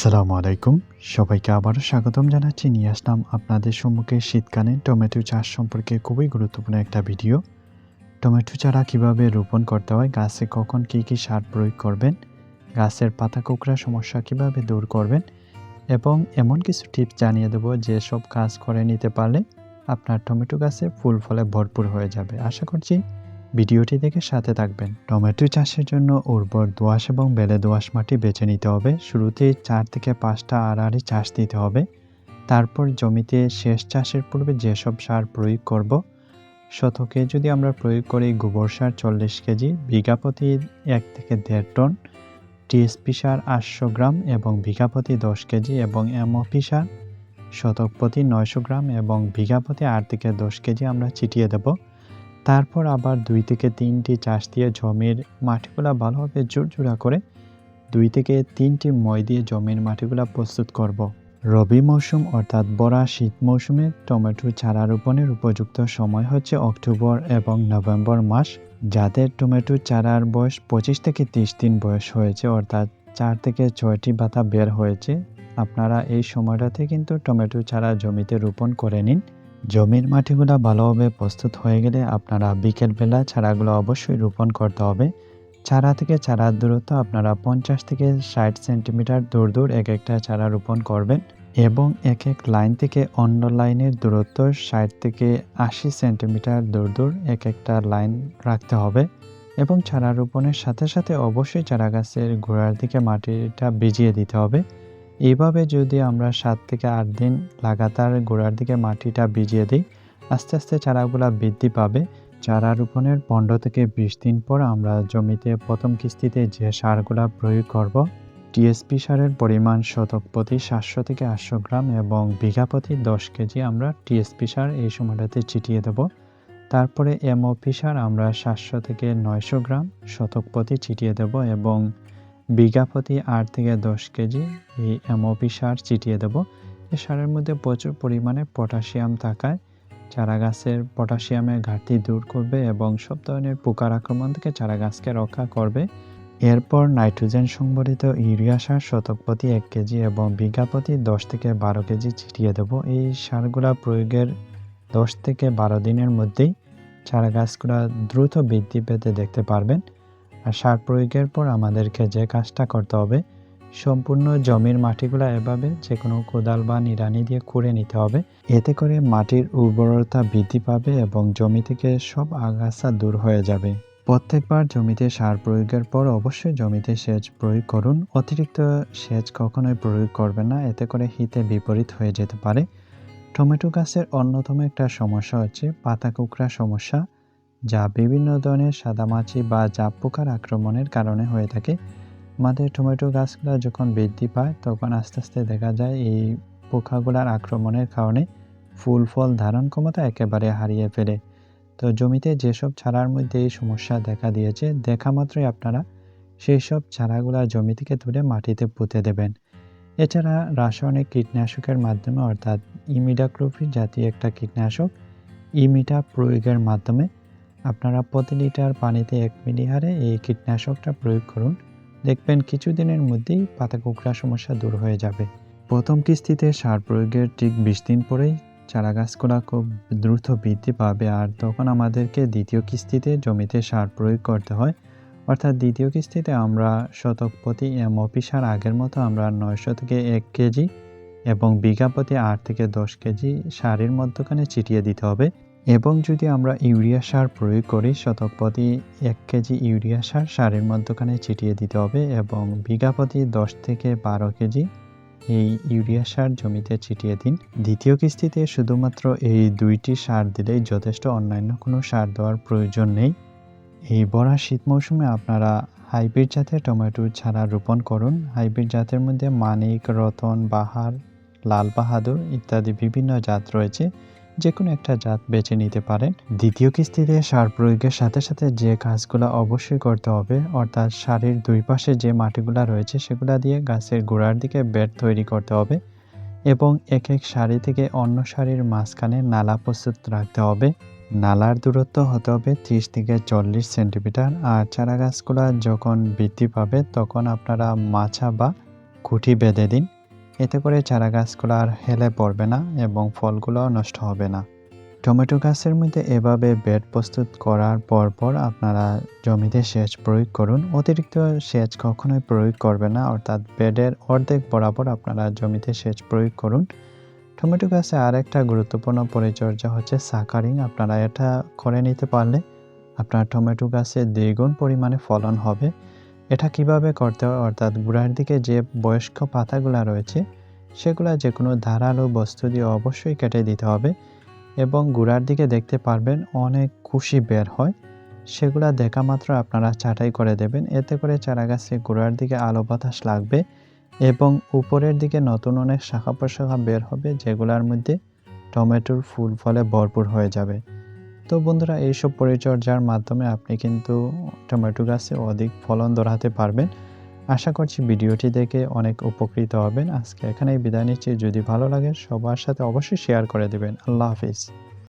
আসসালামু আলাইকুম। সবাইকে আবারও স্বাগতম জানাচ্ছি। নিয়ে আসলাম আপনাদের সম্মুখে শীতকালীন টমেটো চাষ সম্পর্কে খুবই গুরুত্বপূর্ণ একটা ভিডিও। টমেটো চারা কীভাবে রোপণ করতে হয়, গাছে কখন কী কী সার প্রয়োগ করবেন, গাছের পাতা কোঁকড়া সমস্যা কীভাবে দূর করবেন, এবং এমন কিছু টিপস জানিয়ে দেবো যে সব কাজ করে নিতে পারলে আপনার টমেটো গাছে ফুল ফলে ভরপুর হয়ে যাবে। আশা করছি ভিডিওটি দেখে সাথে থাকবেন। টমেটো চাষের জন্য উর্বর দোআঁশ এবং বেলে দোআঁশ মাটি বেছে নিতে হবে। শুরুতেই চার থেকে পাঁচটা আড়াআড়ি চাষ দিতে হবে। তারপর জমিতে শেষ চাষের পূর্বে যেসব সার প্রয়োগ করব, শতকে যদি আমরা প্রয়োগ করি গোবর সার চল্লিশ কেজি, বিঘা প্রতি এক থেকে দেড় টন টিএসপি সার আটশো গ্রাম এবং বিঘা প্রতি দশ কেজি এবং এমওপি সার শতক প্রতি নয়শো গ্রাম এবং বিঘা প্রতি আট থেকে দশ কেজি আমরা ছিটিয়ে দেবো। তারপর আবার দুই থেকে তিনটি চাষ দিয়ে জমির মাটিগুলা ভালোভাবে জোরজোড়া করে দুই থেকে তিনটি মই দিয়ে জমির মাটিগুলা প্রস্তুত করব। রবি মৌসুম অর্থাৎ বড়া শীত মৌসুমে টমেটো, চারা রোপণের উপযুক্ত সময় হচ্ছে অক্টোবর এবং নভেম্বর মাস, যাদের টমেটো, চারার বয়স পঁচিশ থেকে তিরিশ দিন বয়স হয়েছে অর্থাৎ চার থেকে ছয়টি পাতা বের হয়েছে আপনারা এই সময়টাতে কিন্তু টমেটো, চারা জমিতে রোপণ করে নিন জমির মাটিগুলো ভালোভাবে প্রস্তুত হয়ে গেলে আপনারা বিকেলবেলা চারাগুলো অবশ্যই রোপণ করতে হবে। চারা থেকে চারার দূরত্ব আপনারা পঞ্চাশ থেকে ষাট সেন্টিমিটার দূর দূর এক একটা চারা রোপণ করবেন এবং এক এক লাইন থেকে অন্য লাইনের দূরত্ব ষাট থেকে আশি সেন্টিমিটার দূর দূর এক একটা লাইন রাখতে হবে এবং চারা রোপণের সাথে সাথে অবশ্যই চারা গাছের গোড়ার দিকে মাটিটা ভিজিয়ে দিতে হবে। এইভাবে যদি আমরা সাত থেকে আট দিন লাগাতার গোড়ার দিকে মাটিটা ভিজিয়ে দিই, আস্তে আস্তে চারাগুলা বৃদ্ধি পাবে। চারা রোপণের পনেরো থেকে বিশ দিন পর আমরা জমিতে প্রথম কিস্তিতে যে সারগুলা প্রয়োগ করব, টিএসপি সারের পরিমাণ শতক প্রতি সাতশো থেকে আটশো গ্রাম এবং বিঘা প্রতি দশ কেজি আমরা টিএসপি সার এই সময়টাতে ছিটিয়ে দেব। তারপরে এমওপি সার আমরা সাতশো থেকে নয়শো গ্রাম শতক প্রতি ছিটিয়ে দেব এবং বিঘা প্রতি আট থেকে দশ কেজি এই এমওপি সার ছিটিয়ে দেব। এই সারের মধ্যে প্রচুর পরিমাণে পটাশিয়াম থাকায় চারা গাছের পটাশিয়ামের ঘাটতি দূর করবে এবং সব ধরনের পোকার আক্রমণ থেকে চারা গাছকে রক্ষা করবে। এরপর নাইট্রোজেন সংবলিত ইউরিয়া সার শতক প্রতি এক কেজি এবং বিঘা প্রতি দশ থেকে বারো কেজি ছিটিয়ে দেব। এই সারগুলা প্রয়োগের দশ থেকে বারো দিনের মধ্যেই চারা গাছগুলা দ্রুত বৃদ্ধি পেতে দেখতে পারবেন। আর সার প্রয়োগের পর আমাদেরকে যে কাজটা করতে হবে, সম্পূর্ণ জমির মাটিগুলো এভাবে যে কোনো কোদাল বা নিড়ানি দিয়ে খুঁড়ে নিতে হবে। এতে করে মাটির উর্বরতা বৃদ্ধি পাবে এবং জমি থেকে সব আগাছা দূর হয়ে যাবে। প্রত্যেকবার জমিতে সার প্রয়োগের পর অবশ্যই জমিতে সেচ প্রয়োগ করুন। অতিরিক্ত সেচ কখনোই প্রয়োগ করবেন না, এতে করে হিতে বিপরীত হয়ে যেতে পারে। টমেটো গাছের অন্যতম একটা সমস্যা হচ্ছে পাতা কুকড়া সমস্যা। যা বিভিন্ন ধরনের সাদামাছি বা জাপ পোকার আক্রমণের কারণে হয়ে থাকে। আমাদের টমেটো গাছগুলো যখন বৃদ্ধি পায়, তখন আস্তে আস্তে দেখা যায় এই পোকাগুলার আক্রমণের কারণে ফুল ফল ধারণ ক্ষমতা একেবারে হারিয়ে ফেলে। তো জমিতে যেসব চারার মধ্যে এই সমস্যা দেখা দিয়েছে, দেখা মাত্রই আপনারা সেই সব চারাগুলা জমি থেকে তুলে মাটিতে পুঁতে দেবেন। এছাড়া রাসায়নিক কীটনাশকের মাধ্যমে, অর্থাৎ ইমিডাক্লোফিড জাতীয় একটা কীটনাশক, ইমিটা প্রয়োগের মাধ্যমে আপনারা প্রতি লিটার পানিতে এক মিলি হারে এই কীটনাশকটা প্রয়োগ করুন। দেখবেন কিছুদিনের মধ্যেই পাতা কুকড়া সমস্যা দূর হয়ে যাবে। প্রথম কিস্তিতে সার প্রয়োগের ঠিক বিশ দিন পরেই চারা গাছগুলা খুব দ্রুত বৃদ্ধি পাবে আর তখন আমাদেরকে দ্বিতীয় কিস্তিতে জমিতে সার প্রয়োগ করতে হয়। অর্থাৎ দ্বিতীয় কিস্তিতে আমরা শতক প্রতি এমওপি সার আগের মতো আমরা নয়শো থেকে এক কেজি এবং বিঘা প্রতি আট থেকে দশ কেজি সারের মধ্যখানে ছিটিয়ে দিতে হবে। এবং যদি আমরা ইউরিয়া সার প্রয়োগ করি, শতক প্রতি এক কেজি ইউরিয়া সার সারের মধ্যখানে ছিটিয়ে দিতে হবে এবং বিঘা প্রতি দশ থেকে বারো কেজি এই ইউরিয়া সার জমিতে ছিটিয়ে দিন। দ্বিতীয় কিস্তিতে শুধুমাত্র এই দুইটি সার দিলেই যথেষ্ট, অন্যান্য কোনো সার দেওয়ার প্রয়োজন নেই। এই বড়া শীত মৌসুমে আপনারা হাইব্রিড জাতের টমেটো ছাড়া রোপণ করুন। হাইব্রিড জাতের মধ্যে মানিক, রতন, বাহার, লাল বাহাদুর ইত্যাদি বিভিন্ন জাত রয়েছে। যে কোনো একটা জাত বেছে নিতে পারেন। দ্বিতীয় কিস্তিতে সার প্রয়োগের সাথে সাথে যে কাজগুলো অবশ্যই করতে হবে, অর্থাৎ সারির দুই পাশে যে মাটিগুলা রয়েছে সেগুলা দিয়ে গাছের গোড়ার দিকে বেড তৈরি করতে হবে এবং এক এক সারি থেকে অন্য সারির মাঝখানে নালা প্রস্তুত রাখতে হবে। নালার দূরত্ব হতে হবে ত্রিশ থেকে চল্লিশ সেন্টিমিটার আর চারা গাছগুলা যখন বৃদ্ধি পাবে তখন আপনারা মাছা বা খুঁটি বেঁধে দিন। এতে করে চারা গাছগুলো আর হেলে পড়বে না এবং ফলগুলোও নষ্ট হবে না। টমেটো গাছের মধ্যে এভাবে বেড প্রস্তুত করার পর পর আপনারা জমিতে সেচ প্রয়োগ করুন। অতিরিক্ত সেচ কখনোই প্রয়োগ করবে না, অর্থাৎ বেডের অর্ধেক বরাবর আপনারা জমিতে সেচ প্রয়োগ করুন। টমেটো গাছে আরেকটা গুরুত্বপূর্ণ পরিচর্যা হচ্ছে সাকারিং। আপনারা এটা করে নিতে পারলে আপনার টমেটো গাছে দ্বিগুণ পরিমাণে ফলন হবে। কীভাবে করতে হয়? অর্থাৎ গোড়ার দিকে যে বয়স্ক পাতাগুলো রয়েছে, সেগুলা যে কোনো ধারালো বস্তু দিয়ে অবশ্যই কেটে দিতে হবে এবং গোড়ার দিকে দেখতে পারবেন অনেক খুশি বের হয়। সেগুলা দেখা মাত্র আপনারা ছাঁটাই করে দেবেন। এতে করে চারা গাছে গোড়ার দিকে আলো বাতাস লাগবে এবং উপরের দিকে নতুন অনেক শাখা প্রশাখা বের হবে, যেগুলোর মধ্যে টমেটোর ফুল ফলে ভরপুর হয়ে যাবে। তো বন্ধুরা, এইসব পরিচর্যার মাধ্যমে আপনি কিন্তু টমেটো গাছে অধিক ফলন ধরাতে পারবেন। আশা করছি ভিডিওটি দেখে অনেক উপকৃত হবেন। আজকে এখানেই বিদায় নিচ্ছি। যদি ভালো লাগে, সবার সাথে অবশ্যই শেয়ার করে দেবেন। আল্লাহ হাফিজ।